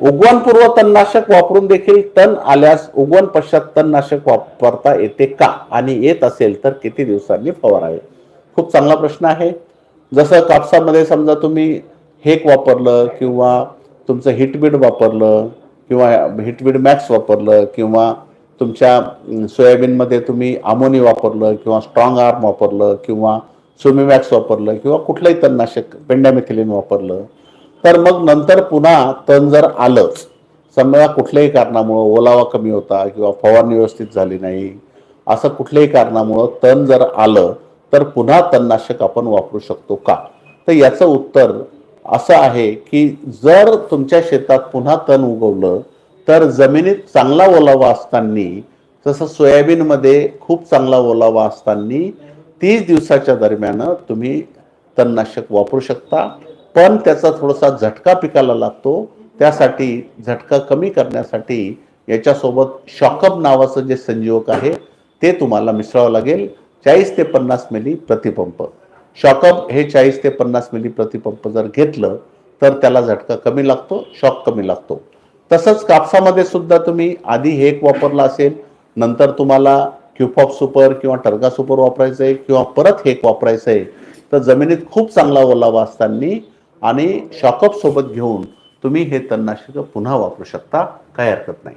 उगवणपूर्व तणनाशक वापरून देखील तण आल्यास उगवण पश्चात तणनाशक वापरता येते का? आणि येत असेल तर किती दिवसांनी फवारावे? खूप चांगला प्रश्न आहे. जसं कापसामध्ये समजा तुम्ही हेक वापरलं किंवा तुमचं हिटबीड वापरलं किंवा हिटबीड मॅक्स वापरलं किंवा तुमच्या सोयाबीनमध्ये तुम्ही अमोनी वापरलं किंवा स्ट्रॉंग आर्म वापरलं किंवा सुमिमॅक्स वापरलं किंवा कुठलंही तणनाशक पेंडॅमिथिलिन वापरलं तर मग नंतर पुन्हा तण जर आलंच समजा कुठल्याही कारणामुळं ओलावा कमी होता किंवा फवारणी व्यवस्थित झाली नाही असं कुठल्याही कारणामुळं तण जर आलं तर पुन्हा तणनाशक आपण वापरू शकतो का? तर याचं उत्तर असं आहे की जर तुमच्या शेतात पुन्हा तण उगवलं तर जमिनीत चांगला ओलावा असताना जसं सोयाबीनमध्ये खूप चांगला ओलावा असताना तीस दिवसाच्या दरम्यान तुम्ही तणनाशक वापरू शकता. पण त्याचा थोडासा झटका पिकाला लागतो. त्यासाठी झटका कमी करण्यासाठी याच्यासोबत शॉकअप नावाचं जे संजीवक आहे ते तुम्हाला मिसळावं लागेल. चाळीस ते पन्नास मिली प्रतिपंप. शॉकअप हे चाळीस ते पन्नास मिली प्रतिपंप जर घेतलं तर त्याला झटका कमी लागतो शॉक कमी लागतो. तसंच कापसामध्ये सुद्धा तुम्ही आधी हेक वापरला असेल नंतर तुम्हाला क्युफॉप सुपर किंवा टर्गा सुपर वापरायचं आहे किंवा परत हेक वापरायचं आहे तर जमिनीत खूप चांगला ओलावा असताना आणि शॉकअप सोबत घेऊन तुम्ही हे तणनाशक पुन्हा वापरू शकता. काही हरकत नाही.